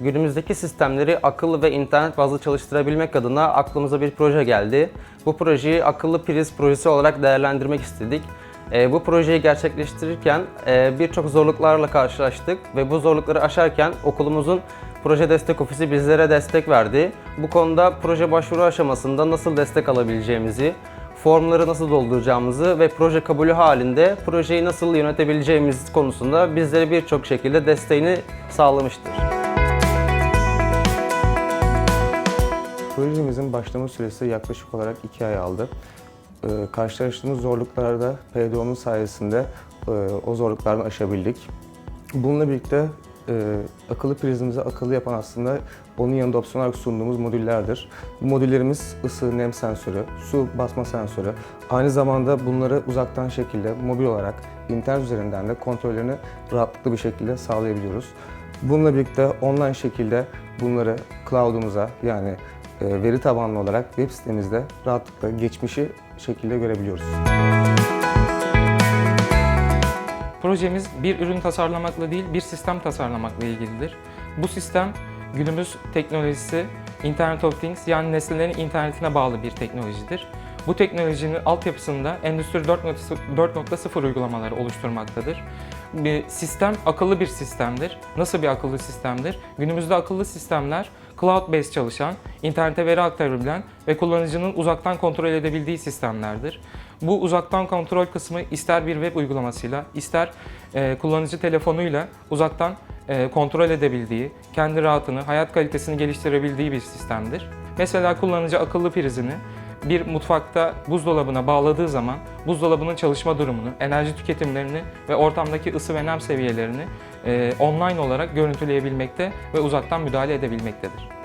Günümüzdeki sistemleri akıllı ve internet bazlı çalıştırabilmek adına aklımıza bir proje geldi. Bu projeyi akıllı priz projesi olarak değerlendirmek istedik. Ee, bu projeyi gerçekleştirirken e, birçok zorluklarla karşılaştık ve bu zorlukları aşarken okulumuzun proje destek ofisi bizlere destek verdi. Bu konuda proje başvuru aşamasında nasıl destek alabileceğimizi, formları nasıl dolduracağımızı ve proje kabulü halinde projeyi nasıl yönetebileceğimiz konusunda bizlere birçok şekilde desteğini sağlamıştır. Projemizin başlama süresi yaklaşık olarak 2 ay aldı. Ee, karşılaştığımız zorluklarda PDO'nun sayesinde e, o zorluklardan aşabildik. Bununla birlikte e, akıllı prizimizi akıllı yapan aslında onun yanında opsiyon olarak sunduğumuz modüllerdir. Bu modüllerimiz ısı, nem sensörü, su basma sensörü. Aynı zamanda bunları uzaktan şekilde mobil olarak internet üzerinden de kontrollerini rahatlıkla bir şekilde sağlayabiliyoruz. Bununla birlikte online şekilde bunları cloud'umuza yani veri tabanlı olarak web sitemizde rahatlıkla geçmişi şekilde görebiliyoruz. Projemiz bir ürün tasarlamakla değil, bir sistem tasarlamakla ilgilidir. Bu sistem günümüz teknolojisi Internet of Things yani nesnelerin internetine bağlı bir teknolojidir. Bu teknolojinin altyapısında Endüstri 4.0 4.0 uygulamaları oluşturmaktadır. Bir sistem akıllı bir sistemdir. Nasıl bir akıllı sistemdir? Günümüzde akıllı sistemler cloud-based çalışan, internete veri aktarabilen ve kullanıcının uzaktan kontrol edebildiği sistemlerdir. Bu uzaktan kontrol kısmı ister bir web uygulamasıyla, ister e, kullanıcı telefonuyla uzaktan e, kontrol edebildiği, kendi rahatını, hayat kalitesini geliştirebildiği bir sistemdir. Mesela kullanıcı akıllı prizini bir mutfakta buzdolabına bağladığı zaman buzdolabının çalışma durumunu, enerji tüketimlerini ve ortamdaki ısı ve nem seviyelerini e, online olarak görüntüleyebilmekte ve uzaktan müdahale edebilmektedir.